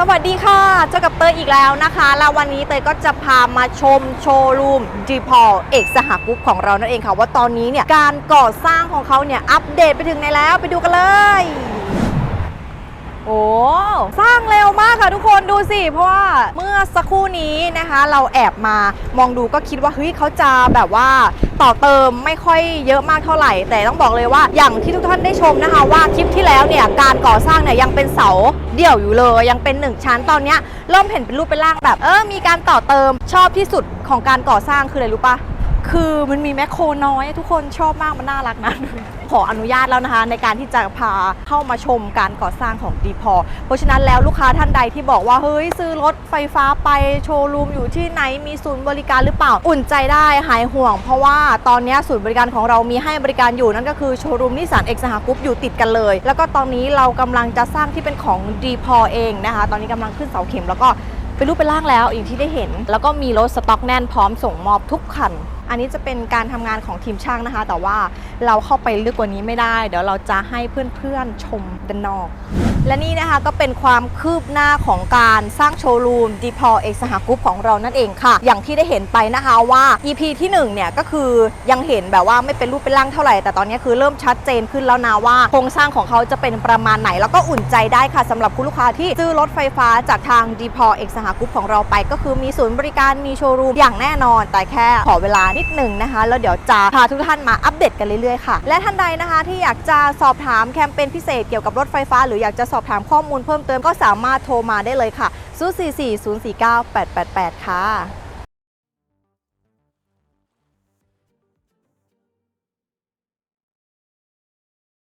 สวัสดีค่ะเจอกับเตยอีกแล้วนะคะ แล้ววันนี้เตยก็จะพามาชมโชว์รูมดีพอเอกสหกรุ๊ปของเรานั่นเองค่ะ ว่าตอนนี้เนี่ย การก่อสร้างของเขาเนี่ย อัปเดตไปถึงไหนแล้วไปดูกันเลย โอ้สร้างเร็วมากค่ะทุกคนดูสิ เพราะว่าเมื่อสักครู่นี้นะคะ เราแอบมามองดูก็คิดว่าเฮ้ยเขาจะแบบว่า ต่อเติมไม่ค่อยเยอะมากเท่าไหร่ แต่ต้องบอกเลยว่าอย่างที่ทุกท่านได้ชมนะคะว่าคลิปที่แล้วเนี่ยการก่อสร้างเนี่ยยังเป็นเสาเดี่ยวอยู่เลย ยังเป็นหนึ่งชั้นตอนเนี้ยเริ่มเห็นเป็นรูปเป็นร่างแบบเออมีการต่อเติมชอบที่สุดของการก่อสร้างคืออะไรรู้ปะ คือมันมีแมคโครน้อย ทุกคนชอบมากมันน่ารักนะ ขออนุญาตแล้วนะคะ ในการที่จะพาเข้ามาชมการก่อสร้างของดีพอ เพราะฉะนั้นแล้วลูกค้าท่านใดที่บอกว่าเฮ้ยซื้อรถไฟฟ้าไปโชว์รูมอยู่ที่ไหนมีศูนย์บริการหรือเปล่าอุ่นใจได้หายห่วง เพราะว่าตอนนี้ศูนย์บริการของเรามีให้บริการอยู่นั่นก็คือโชว์รูมนิสสันเอกสหกรุ๊ปอยู่ติดกันเลย แล้วก็ตอนนี้เรากำลังจะสร้างที่เป็นของดีพอเองนะคะ ตอนนี้กำลังขึ้นเสาเข็มแล้วก็เป็นรูปเป็นร่างแล้วอย่างที่ได้เห็น แล้วก็มีรถสต็อกแน่นพร้อมส่งมอบทุกคัน อันนี้จะเป็นการทำงานของทีมช่างนะคะ แต่ว่าเราเข้าไปลึกกว่านี้ไม่ได้ เดี๋ยวเราจะให้เพื่อนๆชมด้านนอก และนี่นะคะก็เป็นความคืบหน้าของการสร้างโชว์รูมดีพอเอกสหกรุ๊ปของเรานั่นเองค่ะ อย่างที่ได้เห็นไปนะคะว่า EP ที่1เนี่ยก็คือยังเห็นแบบว่าไม่เป็นรูปเป็นร่างเท่าไหร่ แต่ตอนนี้คือเริ่มชัดเจนขึ้นแล้วนะว่าโครงสร้างของเขาจะเป็นประมาณไหน แล้วก็อุ่นใจได้ค่ะสำหรับคุณลูกค้าที่ซื้อรถไฟฟ้าจากทางดีพอเอกสหกรุ๊ปของเราไป ก็คือมีศูนย์บริการมีโชว์รูมอย่างแน่นอน แต่แค่ขอเวลานิดหนึ่งนะคะ แล้วเดี๋ยวจะพาทุกท่านมาอัปเดตกันเรื่อยๆค่ะ และท่านใดนะคะที่อยากจะสอบถามแคมเปญพิเศษเกี่ยวกับรถไฟฟ้า หรืออยากจะสอบถามข้อมูลเพิ่มเติมก็สามารถโทรมาได้เลยค่ะ044 049 888 ค่ะ